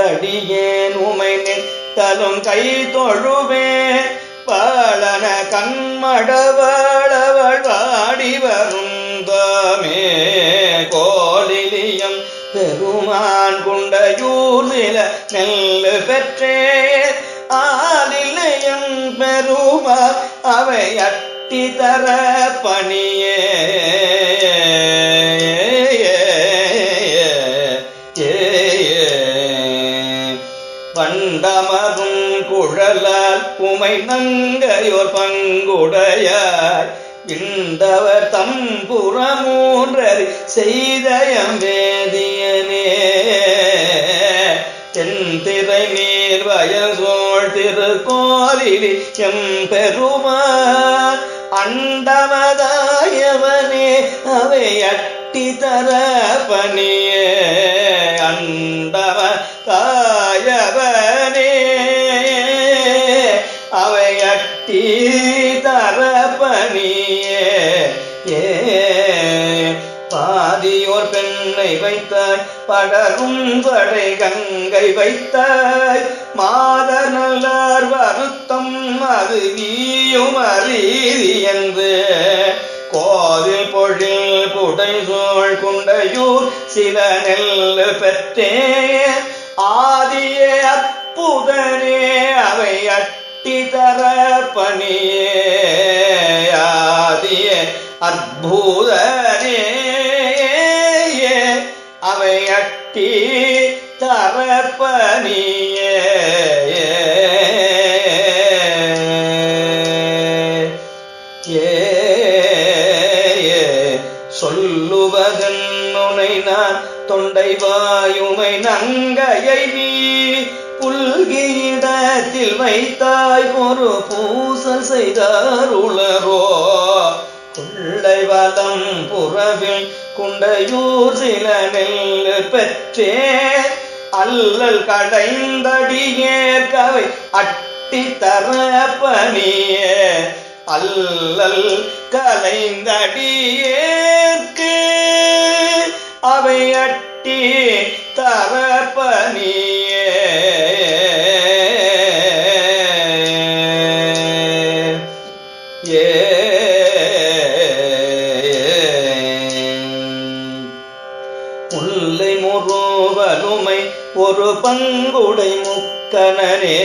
களைந்தடியேன் உமை நித்தலும் கை தொழுவே. பாலன கண்மடவளவள் வாடி வருந்தமே. கோலிலியம் பெருமான் குண்டையூர் நில நெல்லு பெற்றே. ஆலிலையும் பெருமா அவை அட்டி தர பணியே. பண்டமரும் குழலால் உமை நங்கையோர் பங்குடையாய் விண்டவர் தம்புறமூன்றறி செய்தயம் வேதியனே. தென்திரை நீர் வயல் சோழ் திருக்கோலிலி எம்பெருமான் அண்டமதாயவனே அவை அட்டி தர பணியே அண்டம தாய அட்டி தர ஏ பாதியோர் பெண்ணை வைத்தாய் படரும் படை கங்கை வைத்தாய். மாத மாதநல்லார் வருத்தம் அது நீயும் அறிதி என்று. கோதில் பொழில் புடை சோழ் குண்டையூர் சில நெல் பெற்றே. ஆதியே அப்புதனே அவை அட்டி பணியாதிய அற்புதனே அவை அட்டி தர பணியே சொல்லுவதன் உனை நான் தொண்டை வாயுமை நங்கையை நீ புல்கியிடத்தில் வைத்தாய் ஒரு பூசல் செய்தாருளரோ கொள்ளை வலம் புறவில் குண்டையூர் சில நெல் பெற்றே அல்லல் கடைந்தடியேற்கவை அட்டி தர பணியே அல்லல் கலைந்தடியேற்கு அவை அட்டி தர பணியே ஏ. முல்லை முருவலுமை ஒரு பங்குடை முக்கனனே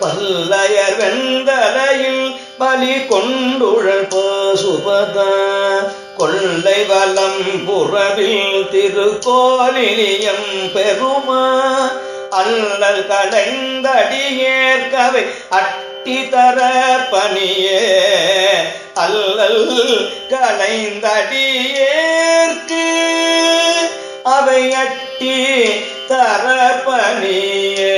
பல்லையர் வெந்தலையில் பலி கொண்டுழல் பசுபதா கொள்ளை வலம் புறவில் திருக்கோலியம் பெருமா அல்லல் கடைந்தடியேற்கவை அட்டி தர பணியே அல்லல் கலைந்தடியேற்கு அவை அட்டி தர பணியே